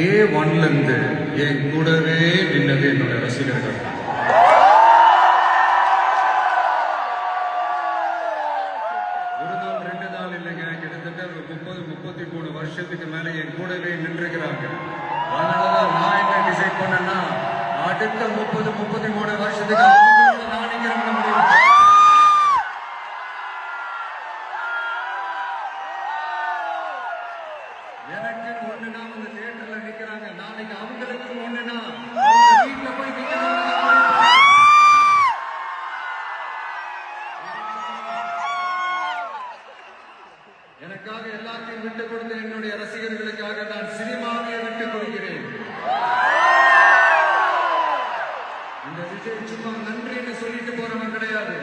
டே ஒன்ல இருந்து என் கூடவே நின்னது என்னோட ரசிகர்கள். ஒரு நாள் ரெண்டு நாள் இல்லைங்க. கிட்டத்தட்ட ஒரு முப்பது முப்பத்தி மூணு வருஷத்துக்கு மேல என் கூடவே நின்றுக்கிறாங்க அதனாலதான் நான் என்ன டிசைட் பண்ணேன்னா அடுத்த முப்பது முப்பத்தி மூணு வருஷத்துக்கு எனக்கு ஒண்ணுனா அந்த தியேட்டர்ல நிக்கிறாங்க. நாளைக்கு அவங்களுக்கு ஒண்ணுனா வீட்டுல போய் எனக்காக எல்லாத்தையும் விட்டு கொடுத்த என்னுடைய ரசிகர்களுக்காக நான் சினிமாவை விட்டு கொடுக்கிறேன். இந்த விஜய் சும்மா நன்றின்னு சொல்லிட்டு போறவன் கிடையாது.